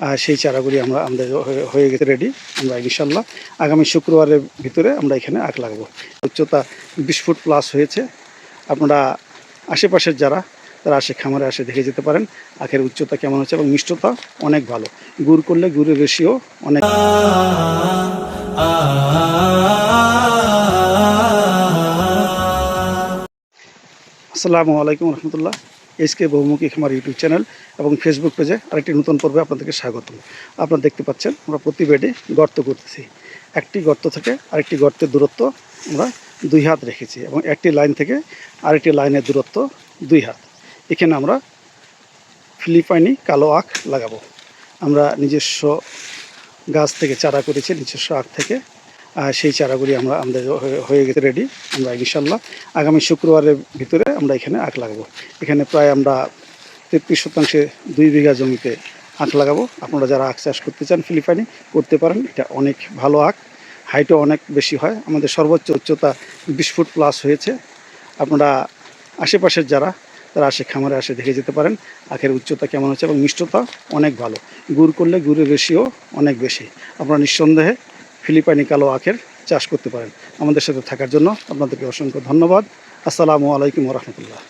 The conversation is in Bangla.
আহ, সেই চারাগুলি আমরা আমাদের হয়ে- হয়ে গেছে রেডি আমরা ইনশাল্লাহ আগামী শুক্রবারের ভিতরে আমরা এখানে আখ লাগাবো। উচ্চতা বিশ ফুট প্লাস হয়েছে। আপনারা আশেপাশের যারা তারা আসে খামারে আসে দেখে যেতে পারেন আখের উচ্চতা কেমন হচ্ছে এবং মিষ্টতা অনেক ভালো। গুড় করলে গুড়ের রেশিও অনেক আসসালামু আলাইকুম রহমতুল্লাহ। এসকে বহুমুখী খামার ইউটিউব চ্যানেল এবং ফেসবুক পেজে আরেকটি নতুন পর্বে আপনাদেরকে স্বাগত আপনারা দেখতে পাচ্ছেন, আমরা প্রতি বেডে গর্ত করতেছি। একটি গর্ত থেকে আরেকটি গর্তের দূরত্ব আমরা দুই হাত রেখেছি এবং একটি লাইন থেকে আরেকটি লাইনের দূরত্ব দুই হাত। এখানে আমরা ফিলিপাইনি কালো আখ লাগাবো। আমরা নিজস্ব গাছ থেকে চারা করেছি, নিজস্ব আখ থেকে সেই চারাগুলি আমরা, আমাদের হয়ে- গেছে রেডি আমরা ইনশাল্লাহ আগামী শুক্রবারের ভিতরে আমরা এখানে আখ লাগাবো। এখানে প্রায় আমরা তেত্রিশ শতাংশে দুই বিঘা জমিতে আখ লাগাবো। আপনারা যারা আখ চাষ করতে চান, ফিলিপাইনি করতে পারেন। এটা অনেক ভালো আখ। হাইটও অনেক বেশি হয়। আমাদের সর্বোচ্চ উচ্চতা বিশ ফুট প্লাস হয়েছে। আপনারা আশেপাশের যারা, তারা আসে খামারে আসে দেখে যেতে পারেন আখের উচ্চতা কেমন হচ্ছে এবং মিষ্টতা অনেক ভালো। গুড় করলে গুড়ের রেশিও অনেক বেশি। আপনারা নিঃসন্দেহে ফিলিপাইনি কালো আখের চাষ করতে পারেন আমাদের সাথে থাকার জন্য আপনাদেরকে অসংখ্য ধন্যবাদ। আসসালামু আলাইকুম রহমতুল্লাহ।